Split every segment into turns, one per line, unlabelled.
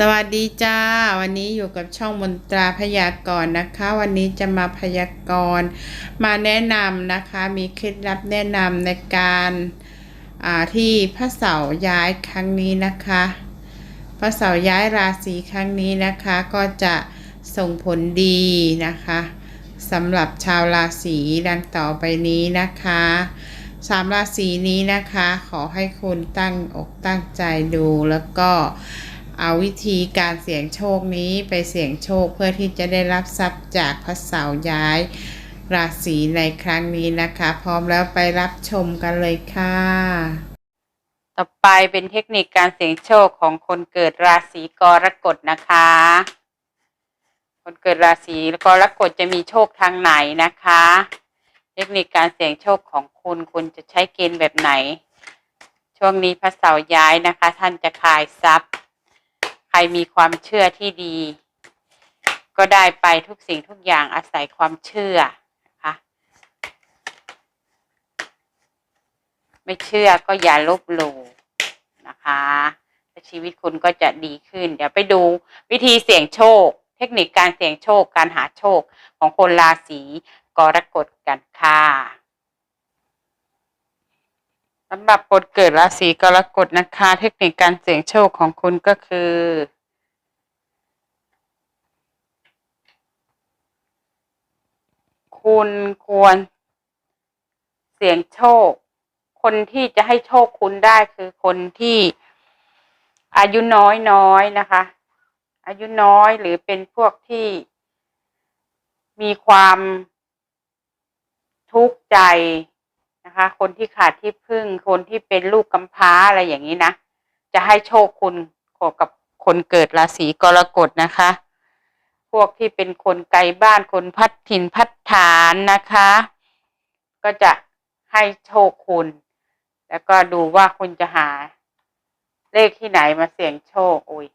สวัสดีจ้า วันนี้อยู่กับช่องมนตราพยากรณ์นะคะ วันนี้จะมาพยากรณ์มาแนะนำนะคะ มีเคล็ดลับแนะนำในการอ่าที่พระเสาย้ายครั้งนี้นะคะ พระเสาย้ายราศีครั้งนี้นะคะก็จะส่งผลดีนะคะสำหรับชาวราศีดังต่อไปนี้นะคะสามราศีนี้นะคะ ขอให้คุณตั้งอกตั้งใจดูแล้วก็ เอาวิธีการเสี่ยงโชคนี้ไปเสี่ยงโชคเพื่อที่จะได้รับทรัพย์จากพระเสาย้าย ราศีในครั้งนี้นะคะ พร้อมแล้วไปรับชมกันเลยค่ะ
ต่อไปเป็นเทคนิคการเสี่ยงโชคของคนเกิดราศีกรกฎนะคะ คนเกิดราศีกรกฎจะมีโชคทางไหนนะคะ เทคนิคการเสี่ยงโชคของคุณคุณจะใช้เกณฑ์แบบไหน ช่วงนี้พระเสาย้ายนะคะ ท่านจะขายทรัพย์ รมีความเชื่อที่ดี ก็ได้ไปทุกสิ่งทุกอย่างอาศัยความเชื่อนะคะไม่เชื่อก็อย่าลบหลู่นะคะชีวิตคุณก็จะดีขึ้น เดี๋ยวไปดูวิธีเสี่ยงโชค เทคนิคการเสี่ยงโชค การหาโชคของคนราศีกรกฎกันค่ะ สำหรับคนเกิดราศีกรกฎนะคะ เทคนิคการเสี่ยงโชคของคุณก็คือ คุณควร เสี่ยงโชค คนที่จะให้โชคคุณได้คือคนที่อายุน้อยน้อยนะคะ อายุน้อยหรือเป็นพวกที่มีความทุกข์ใจ นะคะ คนที่ขาดที่พึ่ง คนที่เป็นลูกกำพร้าอะไรอย่างนี้นะ จะให้โชคคุณกับคนเกิดราศีกรกฎนะคะ พวกที่เป็นคนไกลบ้านคนพัดถิ่นพัดฐานนะคะ ก็จะให้โชคคุณ แล้วก็ดูว่าคุณจะหา เลขที่ไหนมาเสี่ยงโชคอุ้ย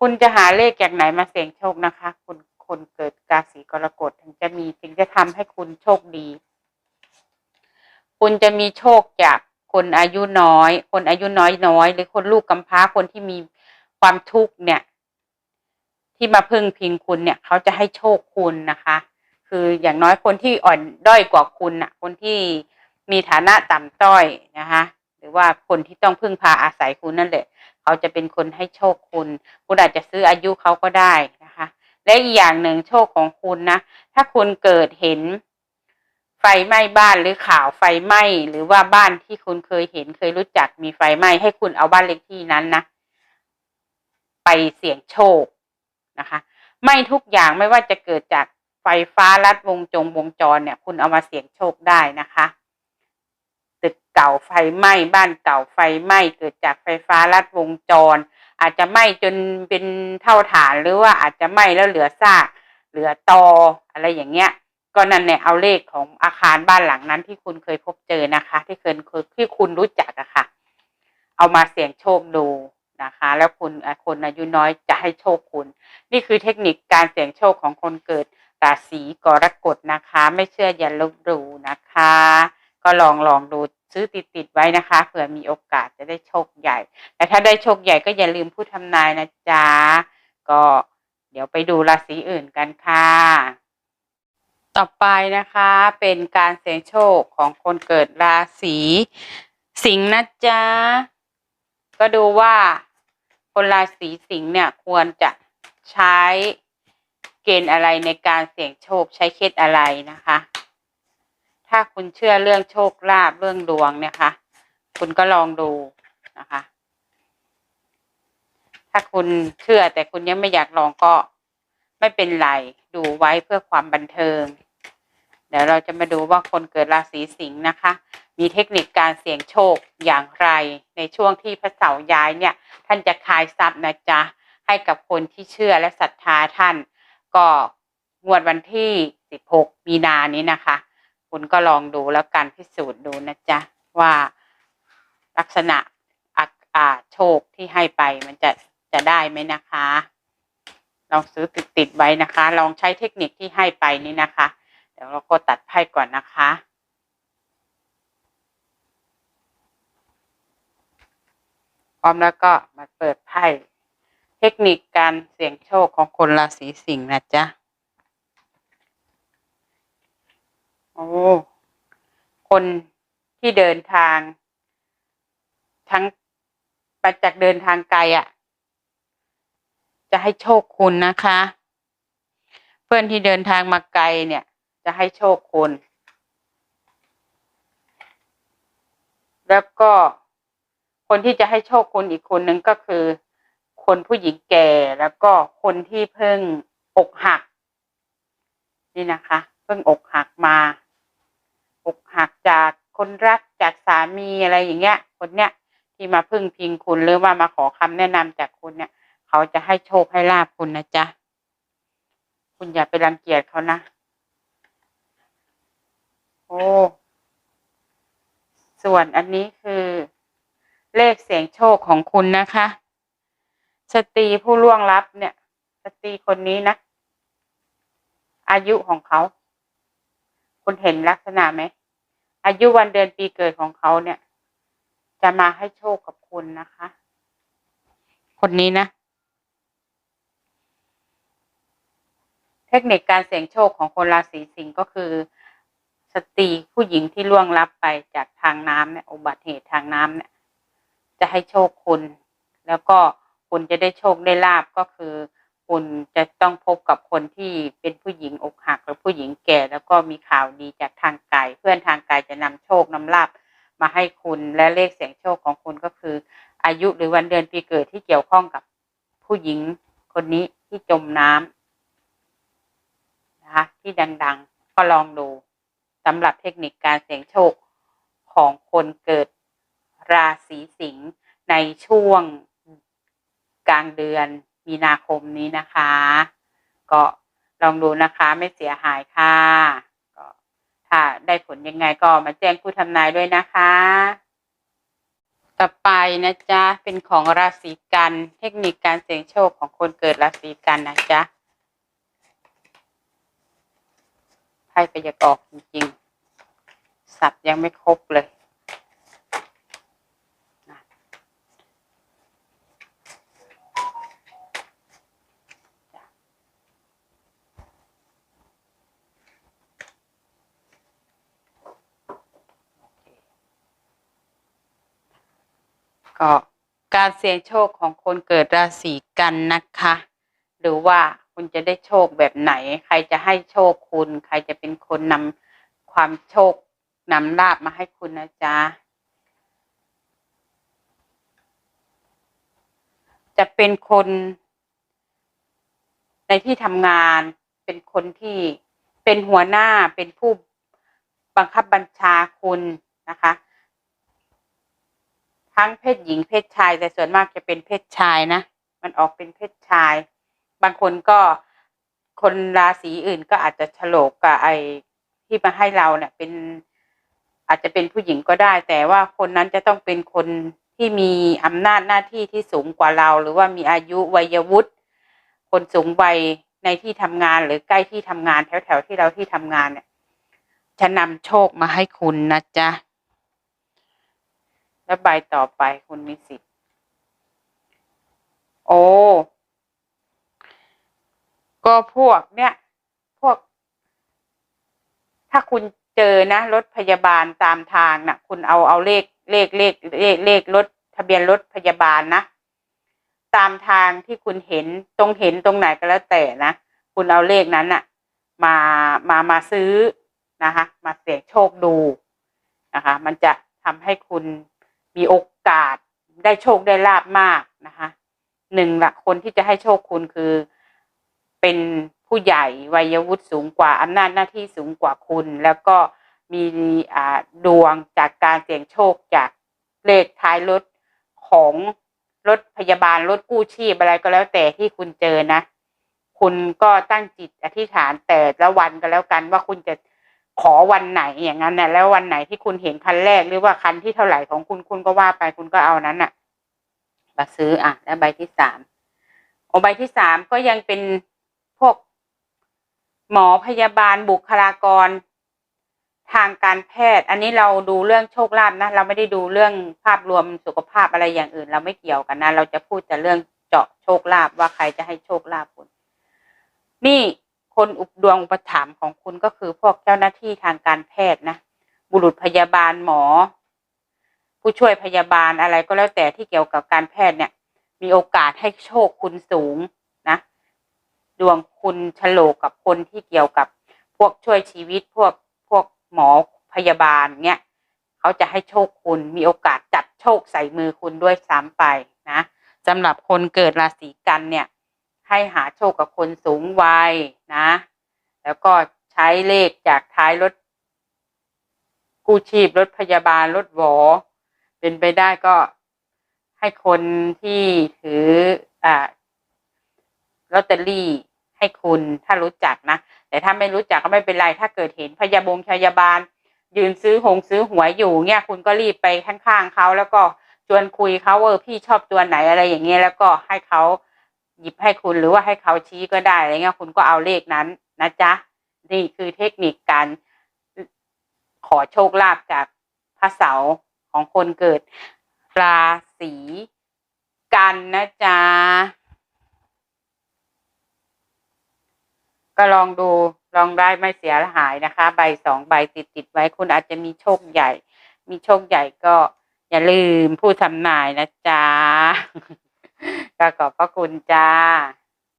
คุณจะหาเลขจากไหนมาเสี่ยงโชคนะคะ คุณ คนเกิดราศีกรกฎถึงจะมีถึงจะทำให้คุณโชคดี คุณจะมีโชคจากคนอายุน้อย คนอายุน้อยน้อยหรือคนลูกกำพร้าคนที่มีความทุกข์เนี่ย ที่มาพึ่งพิงคุณเนี่ย เขาจะให้โชคคุณนะคะ คืออย่างน้อยคนที่อ่อนด้อยกว่าคุณน่ะ คนที่มีฐานะต่ำต้อยนะคะ หรือว่าคนที่ต้องพึ่งพาอาศัยคุณนั่นแหละ เขาจะเป็นคนให้โชคคุณ คุณอาจจะซื้ออายุเขาก็ได้นะคะ และอีกอย่างหนึ่งโชคของคุณนะ ถ้าคุณเกิดเห็น ไฟไหม้บ้านหรือข่าวไฟไหม้หรือว่าบ้านที่คุณเคยเห็นเคยรู้จักมีไฟไหม้ให้คุณเอาบ้านเลขที่นั้นนะไปเสี่ยงโชคนะคะ ไม่ทุกอย่างไม่ว่าจะเกิดจากไฟฟ้าลัดวงจงวงจรเนี่ย คุณเอามาเสี่ยงโชคได้นะคะตึกเก่าไฟไหม้บ้านเก่าไฟไหม้เกิดจากไฟฟ้าลัดวงจร อาจจะไหม้จนเป็นเท่าฐานหรือว่าอาจจะไหม้แล้วเหลือซากเหลือตออะไรอย่างเงี้ย ก็นั่นเนี่ยเอาเลขของอาคารบ้านหลังนั้นที่คุณเคยพบเจอนะคะ ที่เคยที่คุณรู้จักอะค่ะ เอามาเสี่ยงโชคดูนะคะ แล้วคุณคนอายุน้อยจะให้โชคคุณ นี่คือเทคนิคการเสี่ยงโชคของคนเกิดราศีกรกฎนะคะ ไม่เชื่ออย่าลบหลู่นะคะ ก็ลองลองดูซื้อติดติดไว้นะคะเผื่อมีโอกาสจะได้โชคใหญ่ แต่ถ้าได้โชคใหญ่ก็อย่าลืมผู้ทำนายนะจ๊ะ ก็เดี๋ยวไปดูราศีอื่นกันค่ะ ต่อไปนะคะเป็นการเสี่ยงโชคของคนเกิดราศีสิงห์นะจ๊ะ ก็ดูว่าคนราศีสิงห์เนี่ยควรจะใช้เกณฑ์อะไรในการเสี่ยงโชคใช้เคล็ดอะไรนะคะ ถ้าคุณเชื่อเรื่องโชคลาภเรื่องดวงเนี่ยค่ะ คุณก็ลองดูนะคะ ถ้าคุณเชื่อแต่คุณยังไม่อยากลองก็ไม่เป็นไร ดูไว้เพื่อความบันเทิง เดี๋ยวเราจะมาดูว่าคนเกิดราศีสิงห์นะคะ มีเทคนิคการเสี่ยงโชคอย่างไร ในช่วงที่พระเสาย้ายเนี่ย ท่านจะคายทรัพย์นะจ๊ะ ให้กับคนที่เชื่อและศรัทธาท่าน ก็งวดวันที่ 16 มีนานี้นะคะ คุณก็ลองดูแล้วการพิสูจน์ดูนะจ๊ะ ว่าลักษณะอาโชคที่ให้ไปมันจะจะได้ไหมนะคะ ลองซื้อติดติดๆไว้นะคะ ลองใช้เทคนิคที่ให้ไปนี่นะคะ เดี๋ยวเราก็ตัดไพ่ก่อนนะคะพร้อมแล้วก็มาเปิดไพ่เทคนิคการเสี่ยงโชคของคนราศีสิงห์นะจ๊ะ โอ้คนที่เดินทาง ทั้งไปจากเดินทางไกลอะ่ะ จะให้โชคคุณนะคะ เพื่อนที่เดินทางมาไกลเนี่ย จะให้โชคคุณ แล้วก็คนที่จะให้โชคคุณอีกคนนึงก็คือ คนผู้หญิงแก่แล้วก็คนที่เพิ่งอกหัก นี่นะคะ เพิ่งอกหักมา อกหักจากคนรักจากสามีอะไรอย่างเงี้ย คนเนี้ยที่มาพึ่งพิงคุณหรือว่ามาขอคำแนะนำจากคุณเนี่ย เขาจะให้โชคให้ลาบคุณนะจ๊ะ คุณอย่าไปรังเกียจเขานะ โอ้ ส่วนอันนี้คือ เลขเสียงโชคของคุณนะคะสตรีผู้ล่วงลับเนี่ยสตรีคนนี้นะ อายุของเขา คุณเห็นลักษณะไหม อายุวันเดือนปีเกิดของเขาเนี่ย จะมาให้โชคกับคุณนะคะ คนนี้นะ เทคนิคการเสี่ยงโชคของคนราศีสิงห์ก็คือสตรีผู้หญิงที่ล่วงลับไปจากทางน้ำเนี่ยอุบัติเหตุทางน้ำเนี่ย จะให้โชคคุณ แล้วก็คุณจะได้โชคได้ลาบก็คือ คุณจะต้องพบกับคนที่เป็นผู้หญิงอกหักหรือผู้หญิงแก่ แล้วก็มีข่าวดีจากทางไกลเพื่อนทางไกลจะนำโชคนำลาบมาให้คุณและเลขเสียงโชคของคุณก็คือ อายุหรือวันเดือนปีเกิดที่เกี่ยวข้องกับผู้หญิงคนนี้ที่จมน้ำนะคะที่ดัง ๆ ก็ลองดูสำหรับเทคนิคการเสียงโชคของคนเกิดราศีสิงห์ในช่วงกลางเดือน มีนาคมนี้นะคะ ก็ลองดูนะคะไม่เสียหายค่ะก็ถ้าได้ผลยังไงก็มาแจ้งผู้ทำนายด้วยนะคะ ต่อไปนะจ๊ะเป็นของราศีกันเทคนิคการเสี่ยงโชคของคนเกิดราศีกันนะจ๊ะไพ่พยากรณ์จริงๆสับยังไม่ครบเลย ก็การเสี่ยงโชคของคนเกิดราศีกันนะคะ หรือว่าคุณจะได้โชคแบบไหน ใครจะให้โชคคุณ ใครจะเป็นคนนำความโชคนำลาบมาให้คุณนะจ๊ะจะเป็นคนในที่ทำงานเป็นคนที่เป็นหัวหน้าเป็นผู้บังคับบัญชาคุณนะคะ ทั้งเพศหญิงเพศชาย แต่ส่วนมากจะเป็นเพศชายนะ มันออกเป็นเพศชาย บางคนก็คนราศีอื่นก็อาจจะฉลกกับไอ้ที่มาให้เราเนี่ยเป็น อาจจะเป็นผู้หญิงก็ได้ แต่ว่าคนนั้นจะต้องเป็นคนที่มีอำนาจหน้าที่ที่สูงกว่าเรา หรือว่ามีอายุวัยวุฒิคนสูงวัยในที่ทำงานหรือใกล้ที่ทำงานแถวๆที่เราที่ทำงานเนี่ยจะนำโชคมาให้คุณนะจ๊ะ แล้วใบต่อไปคุณมีสิทธิ์โอ้ก็พวกเนี้ยพวก ถ้าคุณเจอนะรถพยาบาลตามทางนะ่ะ คุณเอาเอาเลขเลขเลขเลขเลขรถทะเบียนรถพยาบาลนะตามทางที่คุณเห็นตรงเห็นตรงไหนก็แล้วแต่นะคุณเอาเลขนั้นน่ะ มามามาซื้อนะคะ มาเสี่ยงโชคดูนะคะ มันจะทำให้คุณ มีโอกาสได้โชคได้ลาบมากนะคะหนึ่งละคนที่จะให้โชคคุณคือ เป็นผู้ใหญ่วัยวุฒิสูงกว่าอำนาจหน้าที่สูงกว่าคุณ แล้วก็มีอ่าดวงจากการเสี่ยงโชคจากเลขท้ายรถของรถพยาบาลรถกู้ชีพอะไรก็แล้วแต่ที่คุณเจอนะ คุณก็ตั้งจิตอธิษฐานแต่ละวันก็แล้วกันว่าคุณจะ ขอวันไหนอย่างนั้นนะแล้ววันไหนที่คุณเห็นคันแรกหรือว่าคันที่เท่าไหร่ของคุณคุณก็ว่าไปคุณก็เอานั้นน่ะมาซื้ออะ แล้วใบที่สามโอใบที่สามก็ยังเป็นพวกหมอพยาบาลบุคลากร ทางการแพทย์ อันนี้เราดูเรื่องโชคลาภนะ เราไม่ได้ดูเรื่องภาพรวมสุขภาพอะไรอย่างอื่น เราไม่เกี่ยวกันนะ เราจะพูดแต่เรื่องเจาะโชคลาภว่าใครจะให้โชคลาภคุณนี่ คนอุปดวงอุปถัมภ์ของคุณก็คือพวกเจ้าหน้าที่ทางการแพทย์นะบุรุษพยาบาลหมอ ผู้ช่วยพยาบาลอะไรก็แล้วแต่ที่เกี่ยวกับการแพทย์เนี่ย มีโอกาสให้โชคคุณสูงนะดวงคุณฉลกกับคนที่เกี่ยวกับพวกช่วยชีวิตพวกพวกหมอพยาบาลเนี่ยเขาจะให้โชคคุณมีโอกาสจัดโชคใส่มือคุณด้วยซ้ำไปนะสำหรับคนเกิดราศีกันเนี่ย ให้หาโชคกับคนสูงวัยนะ แล้วก็ใช้เลขจากท้ายรถ กู้ชีพรถพยาบาลรถหวอ เป็นไปได้ก็ให้คนที่ถืออ่าลอตเตอรี่ให้คุณถ้ารู้จักนะ แต่ถ้าไม่รู้จักก็ไม่เป็นไร ถ้าเกิดเห็นพยาบงพยาบาล ยืนซื้อหงซื้อหวยอยู่เนี่ยคุณก็รีบไปข้างๆเขาแล้วก็ชวนคุยเขาว่าเออพี่ชอบตัวไหนอะไรอย่างเงี้ยแล้วก็ให้เขา หยิบให้คุณหรือว่าให้เขาชี้ก็ได้อะไรเงี้ยคุณก็เอาเลขนั้นนะจ๊ะนี่คือเทคนิคการขอโชคลาภจากพระเสาของคนเกิดราศีกันนะจ๊ะก็ลองดูลองได้ไม่เสียหายนะคะ ใบสองใบติดติดไว้คุณอาจจะมีโชคใหญ่ มีโชคใหญ่ก็อย่าลืมผู้ทำนายนะจ๊ะ ก็ขอบพระคุณจ้า